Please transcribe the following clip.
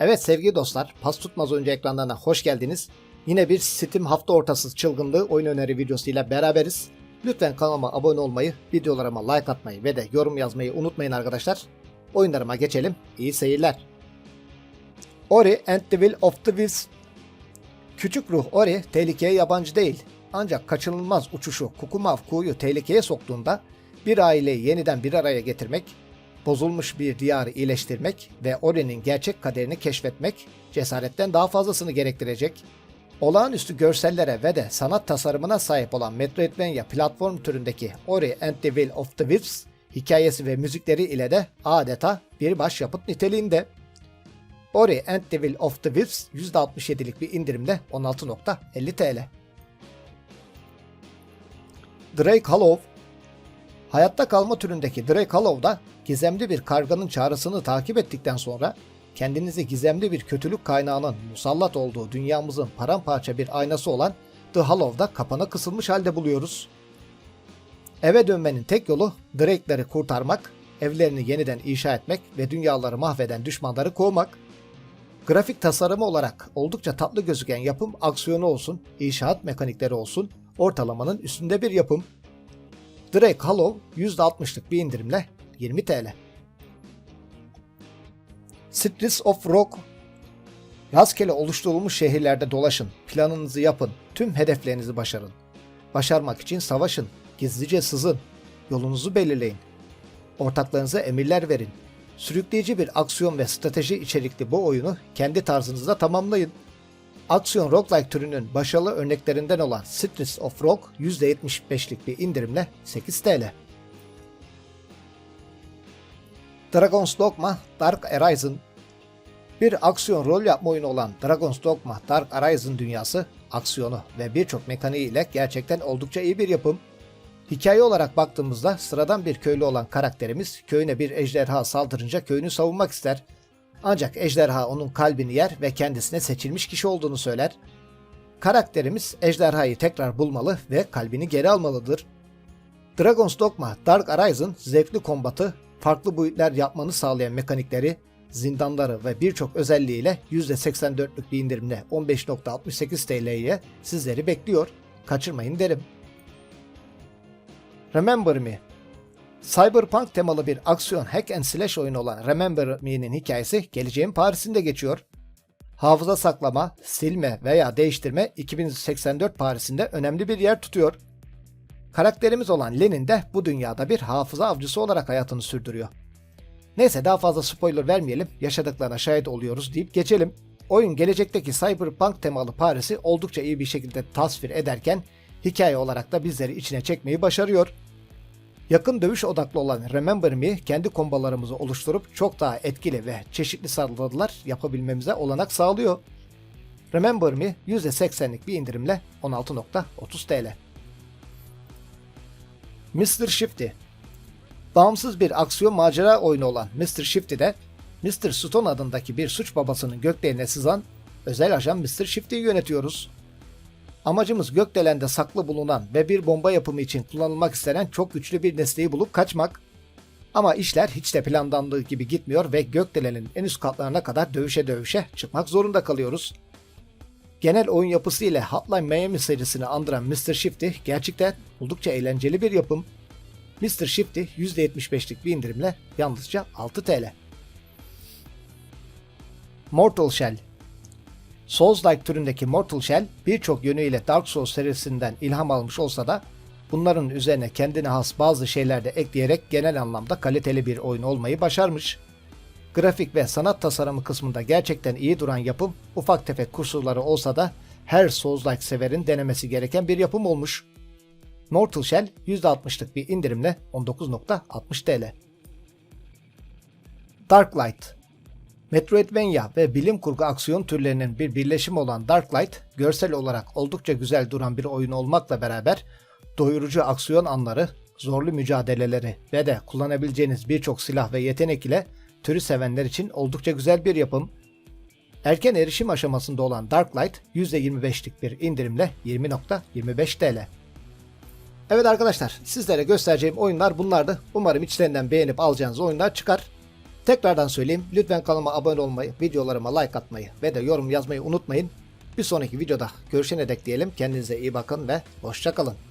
Evet sevgili dostlar, pas tutmaz önce ekranlarına hoş geldiniz. Yine bir Steam hafta ortası çılgınlığı oyun öneri videosuyla beraberiz. Lütfen kanalıma abone olmayı, videolarıma like atmayı ve de yorum yazmayı unutmayın arkadaşlar. Oyunlarıma geçelim. İyi seyirler. Ori and the Will of the Wisps Küçük ruh Ori tehlikeye yabancı değil. Ancak kaçınılmaz uçuşu Kukumav Ku'yu tehlikeye soktuğunda bir aileyi yeniden bir araya getirmek, bozulmuş bir diyarı iyileştirmek ve Ori'nin gerçek kaderini keşfetmek cesaretten daha fazlasını gerektirecek. Olağanüstü görsellere ve de sanat tasarımına sahip olan Metroidvania platform türündeki Ori and the Will of the Wisps hikayesi ve müzikleri ile de adeta bir başyapıt niteliğinde. Ori and the Will of the Wisps %67'lik bir indirimle 16.50 TL. Drake Hollow Hayatta kalma türündeki Drake Hollow'da gizemli bir karganın çağrısını takip ettikten sonra kendinizi gizemli bir kötülük kaynağının musallat olduğu dünyamızın paramparça bir aynası olan The Hollow'da kapana kısılmış halde buluyoruz. Eve dönmenin tek yolu Drake'leri kurtarmak, evlerini yeniden inşa etmek ve dünyaları mahveden düşmanları kovmak. Grafik tasarımı olarak oldukça tatlı gözüken yapım aksiyonu olsun, inşaat mekanikleri olsun, ortalamanın üstünde bir yapım. Drake Hollow %60'lık bir indirimle 20 TL. Streets of Rock Rastgele oluşturulmuş şehirlerde dolaşın, planınızı yapın, tüm hedeflerinizi başarın. Başarmak için savaşın, gizlice sızın, yolunuzu belirleyin. Ortaklarınıza emirler verin. Sürükleyici bir aksiyon ve strateji içerikli bu oyunu kendi tarzınızda tamamlayın. Aksiyon roguelike türünün başarılı örneklerinden olan Streets of Rogue %75'lik bir indirimle 8 TL. Dragon's Dogma Dark Arisen Bir aksiyon rol yapma oyunu olan Dragon's Dogma Dark Arisen dünyası, aksiyonu ve birçok mekaniği ile gerçekten oldukça iyi bir yapım. Hikaye olarak baktığımızda sıradan bir köylü olan karakterimiz köyüne bir ejderha saldırınca köyünü savunmak ister. Ancak ejderha onun kalbini yer ve kendisine seçilmiş kişi olduğunu söyler. Karakterimiz ejderhayı tekrar bulmalı ve kalbini geri almalıdır. Dragon's Dogma Dark Arisen zevkli kombatı, farklı boyutlar yapmanı sağlayan mekanikleri, zindanları ve birçok özelliğiyle %84'lük bir indirimle 15.68 TL'ye sizleri bekliyor. Kaçırmayın derim. Remember Me Cyberpunk temalı bir aksiyon hack and slash oyunu olan Remember Me'nin hikayesi geleceğin Paris'inde geçiyor. Hafıza saklama, silme veya değiştirme 2084 Paris'inde önemli bir yer tutuyor. Karakterimiz olan Lenin de bu dünyada bir hafıza avcısı olarak hayatını sürdürüyor. Neyse daha fazla spoiler vermeyelim, yaşadıklarına şahit oluyoruz deyip geçelim. Oyun gelecekteki cyberpunk temalı Paris'i oldukça iyi bir şekilde tasvir ederken hikaye olarak da bizleri içine çekmeyi başarıyor. Yakın dövüş odaklı olan Remember Me kendi kombalarımızı oluşturup çok daha etkili ve çeşitli saldırılar yapabilmemize olanak sağlıyor. Remember Me %80'lik bir indirimle 16.30 TL. Mr. Shifty Bağımsız bir aksiyon macera oyunu olan Mr. Shifty'de Mr. Stone adındaki bir suç babasının gökdelenine sızan özel ajan Mr. Shifty'yi yönetiyoruz. Amacımız gökdelende saklı bulunan ve bir bomba yapımı için kullanılmak istenen çok güçlü bir nesneyi bulup kaçmak. Ama işler hiç de planlandığı gibi gitmiyor ve gökdelenin en üst katlarına kadar dövüşe dövüşe çıkmak zorunda kalıyoruz. Genel oyun yapısı ile Hotline Miami serisini andıran Mr. Shifty gerçekten oldukça eğlenceli bir yapım. Mr. Shifty %75'lik bir indirimle yalnızca 6 TL. Mortal Shell Souls-like türündeki Mortal Shell birçok yönüyle Dark Souls serisinden ilham almış olsa da bunların üzerine kendine has bazı şeyler de ekleyerek genel anlamda kaliteli bir oyun olmayı başarmış. Grafik ve sanat tasarımı kısmında gerçekten iyi duran yapım ufak tefek kusurları olsa da her Souls-like severin denemesi gereken bir yapım olmuş. Mortal Shell %60'lık bir indirimle 19.60 TL. Darklight Metroidvania ve bilim kurgu aksiyon türlerinin bir birleşimi olan Darklight, görsel olarak oldukça güzel duran bir oyun olmakla beraber doyurucu aksiyon anları, zorlu mücadeleleri ve de kullanabileceğiniz birçok silah ve yetenek ile türü sevenler için oldukça güzel bir yapım. Erken erişim aşamasında olan Darklight %25'lik bir indirimle 20.25 TL. Evet arkadaşlar sizlere göstereceğim oyunlar bunlardı. Umarım içlerinden beğenip alacağınız oyunlar çıkar. Tekrardan söyleyeyim. Lütfen kanalıma abone olmayı, videolarıma like atmayı ve de yorum yazmayı unutmayın. Bir sonraki videoda görüşene dek diyelim. Kendinize iyi bakın ve hoşçakalın.